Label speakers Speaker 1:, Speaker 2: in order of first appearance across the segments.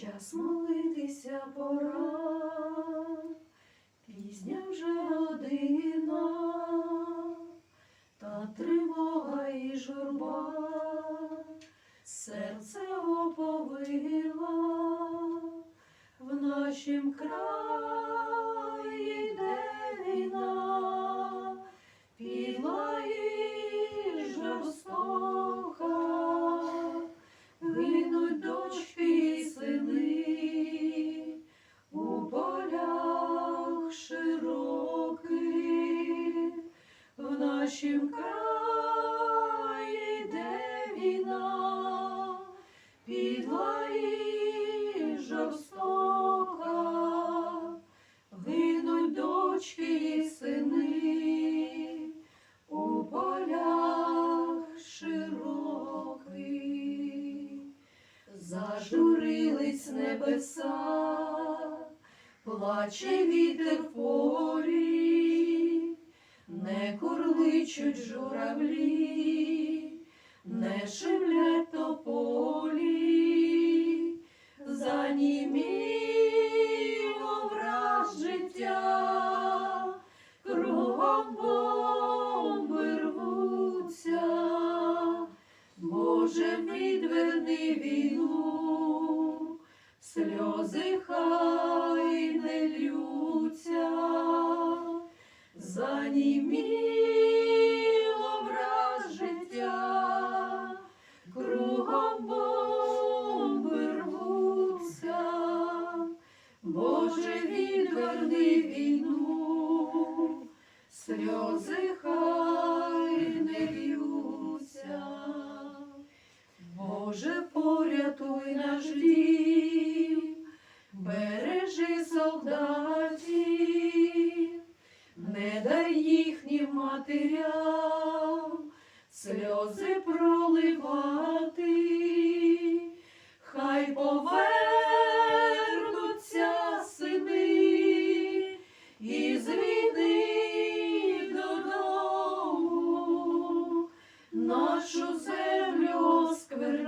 Speaker 1: Час молитися пора, пізня вже година, та тривога і журба, серце оповила в нашім краї, підла і жорстока, гинуть дочки сини у полях широких. Зажурились небеса, плаче вітер в полі, не курличуть журавлі, не шевлять тополі, заніміло враз життя, кругом бомби рвуться. Боже, відверни війну, сльози хай не ллються, заніміло враз життя, кругом бомби рвуться. Боже, відверни війну, сльози хай не ллються. Боже, порятуй наш дім, бережи солдатів, не дай їхнім матерям сльози проливати, хай повернуться сини із війни додому нашу землю осквернить,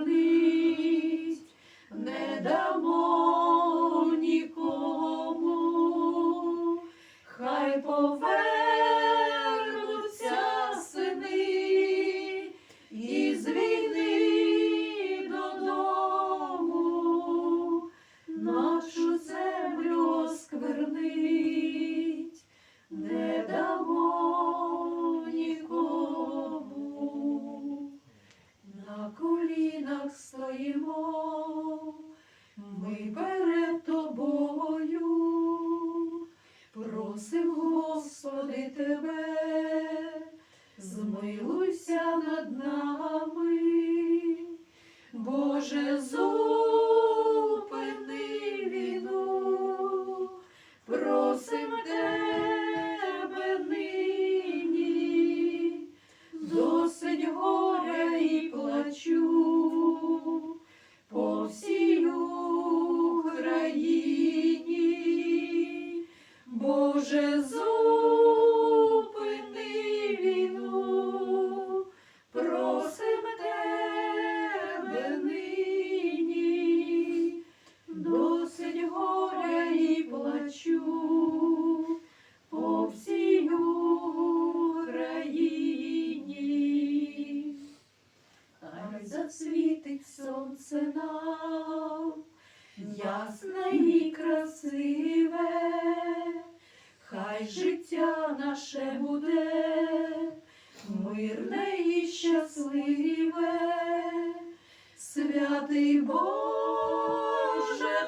Speaker 1: не дамо нікому, хай повернуться стоїмо, ми перед тобою, просим, Господи, тебе, змилуйся над нами, Боже, зупини війну, просим тебе нині, досить горя і плачу Боже, зупини війну, просим тебе нині, досить горя і плачу по всій Україні. Хай засвітить сонце нам, ясне і красиве, наше буде. Мирне і щасливе, святий Боже,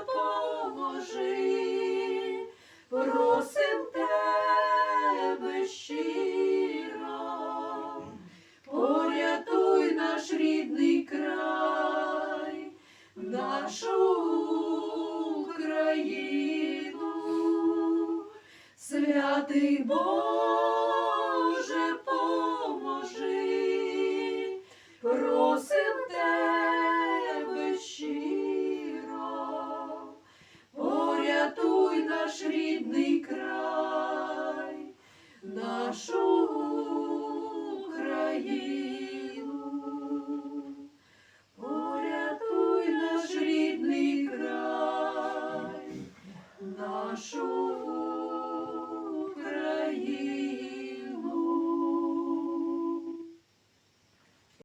Speaker 1: поможи, просим тебе щиро, Святий Боже.